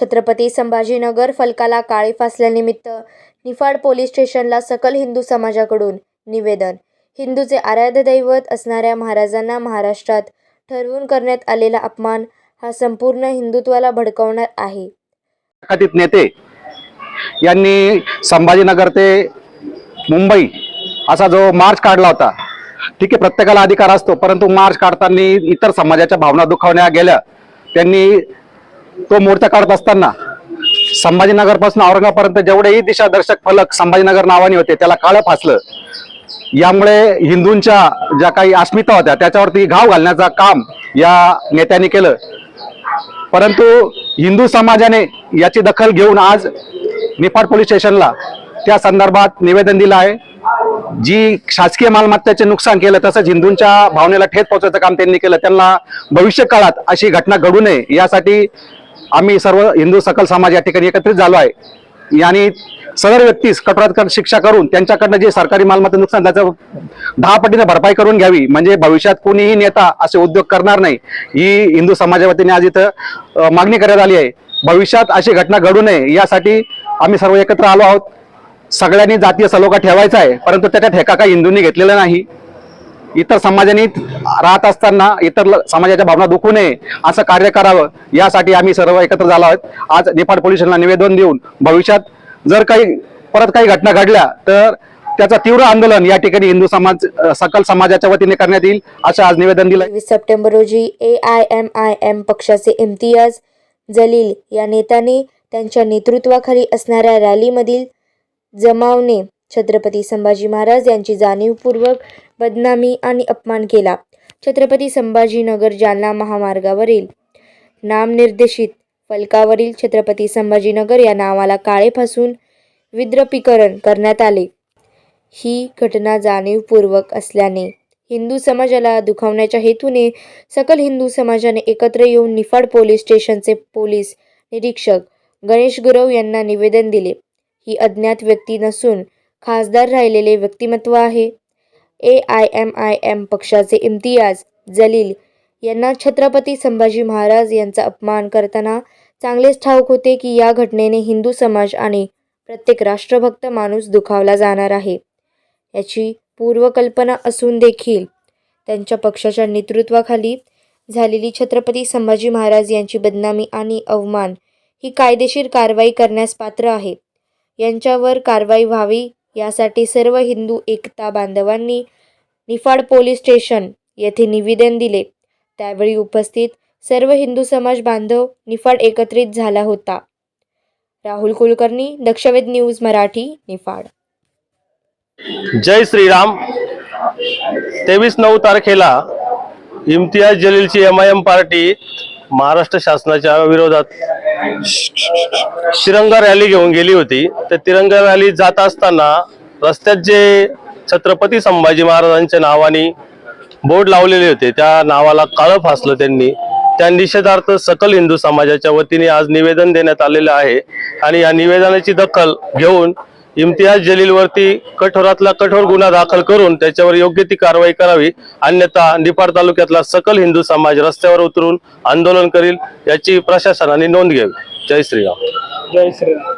छत्रपती संभाजीनगर फलकाला काळे फासल्यानिमित्त निफाड पोलीस स्टेशनला सकल हिंदू समाजाकडून निवेदन. हिंदूचे आराध्य दैवत असणाऱ्या महाराजांना महाराष्ट्रात ठरवून करण्यात आलेला अपमान हा संपूर्ण हिंदुत्वाला भडकवणार आहे. कथित नेते यांनी संभाजीनगर ते मुंबई असा जो मार्च काढला होता ठीक आहे प्रत्येकाला अधिकार असतो परंतु मार्च काढताना इतर समाजाच्या भावना दुखावण्या गेल्या. त्यांनी तो मोर्चा काढत असताना संभाजीनगरपासून औरंगापर्यंत जेवढेही दिशादर्शक फलक संभाजीनगर नावाने होते त्याला काळं फासलं. यामुळे हिंदूंच्या ज्या काही अस्मिता होत्या त्याच्यावरती घाव घालण्याचं काम या नेत्यांनी केलं. परंतु हिंदू समाजाने याची दखल घेऊन आज निफाड पोलीस स्टेशनला त्या संदर्भात निवेदन दिलं आहे. जी शासकीय मालमत्तेचे नुकसान केलं तसंच हिंदूंच्या भावनेला ठेच पोहोचायचं काम त्यांनी केलं. त्यांना भविष्य काळात अशी घटना घडू नये यासाठी आम्ही सर्व हिंदू सकल समाज या ठिकाणी एकत्रित झालो आहे. आणि सदर व्यक्तीस कठोरात शिक्षा करून त्यांच्याकडनं जे सरकारी मालमत्ता नुकसान त्याचं दहा पटीने भरपाई करून घ्यावी. म्हणजे भविष्यात कोणीही नेता असे उद्योग करणार नाही. ही हिंदू समाजा वतीने आज इथं मागणी करण्यात आली आहे. भविष्यात अशी घटना घडू नये यासाठी आम्ही सर्व एकत्र आलो आहोत. सगळ्यांनी जातीय सलोखा ठेवायचा आहे परंतु त्याच्यात ठेका काही हिंदूंनी घेतलेला नाही. इतर समाजाने राहत असताना इतर ल- समाजाच्या भावना दुखू नये असं कार्य करावं यासाठी आम्ही सर्व एकत्र झालो आहोत. आज नेपाळ पोलिसांना निवेदन देऊन भविष्यात जर काही परत काही घटना घडल्या तर त्याचं तीव्र आंदोलन या ठिकाणी हिंदू समाज सकल समाजाच्या वतीने करण्यात येईल असं आज निवेदन दिलं वीस सप्टेंबर रोजी A I M I M पक्षाचे इम्तियाज जलील या नेत्याने त्यांच्या नेतृत्वाखाली असणाऱ्या रॅलीमधील जमावने छत्रपती संभाजी महाराज यांची जाणीवपूर्वक बदनामी आणि अपमान केला. छत्रपती संभाजीनगर जालना महामार्गावरील नामनिर्देशित फलकावरील छत्रपती संभाजीनगर या नावाला काळे फासून विद्रपीकरण करण्यात आले. ही घटना जाणीवपूर्वक असल्याने हिंदू समाजाला दुखावण्याच्या हेतूने सकल हिंदू समाजाने एकत्र येऊन निफाड पोलीस स्टेशनचे पोलीस निरीक्षक गणेश गुरव यांना निवेदन दिले. ही अज्ञात व्यक्ती नसून खासदार राहिलेले व्यक्तिमत्व आहे. A I M I M पक्षाचे इम्तियाज जलील यांना छत्रपती संभाजी महाराज यांचा अपमान करताना चांगलेच ठाऊक होते की या घटनेने हिंदू समाज आणि प्रत्येक राष्ट्रभक्त माणूस दुखावला जाणार आहे. याची पूर्वकल्पना असून देखील त्यांच्या पक्षाच्या नेतृत्वाखाली झालेली छत्रपती संभाजी महाराज यांची बदनामी आणि अवमान ही कायदेशीर कारवाई करण्यास पात्र आहे. यांच्यावर कारवाई व्हावी यासाठी सर्व हिंदू एकता बांधवांनी निफाड पोलीस स्टेशन येथे निवेदन दिले. त्यावेळी उपस्थित सर्व हिंदू समाज बांधव निफाड एकत्रित झाला होता. राहुल कुलकर्णी दक्षवेद न्यूज मराठी निफाड. जय श्रीराम. तेवीस नऊ तारखेला Imtiaz जलीलची M I M party Maharashtra शासनाच्या विरोधात तिरंगा रॅली घेऊन गेली होती. तर तिरंगा रॅली जात असताना रस्त्यात जे छत्रपती संभाजी महाराजांच्या नावाने बोर्ड लावलेले होते त्या नावाला काळं फासलं त्यांनी. त्या निषेधार्थ सकल हिंदू समाजाच्या वतीने आज निवेदन देण्यात आलेलं आहे. आणि या निवेदनाची दखल घेऊन इम्तियाज जलीलवरती कठोरातला कठोर गुन्हा दाखल करून त्याच्यावर योग्य ती कारवाई करावी. अन्यथा निपाड तालुक्यातला सकल हिंदू समाज रस्त्यावर उतरून आंदोलन करील याची प्रशासनाने नोंद घ्यावी. जय श्रीराम. जय श्रीराम.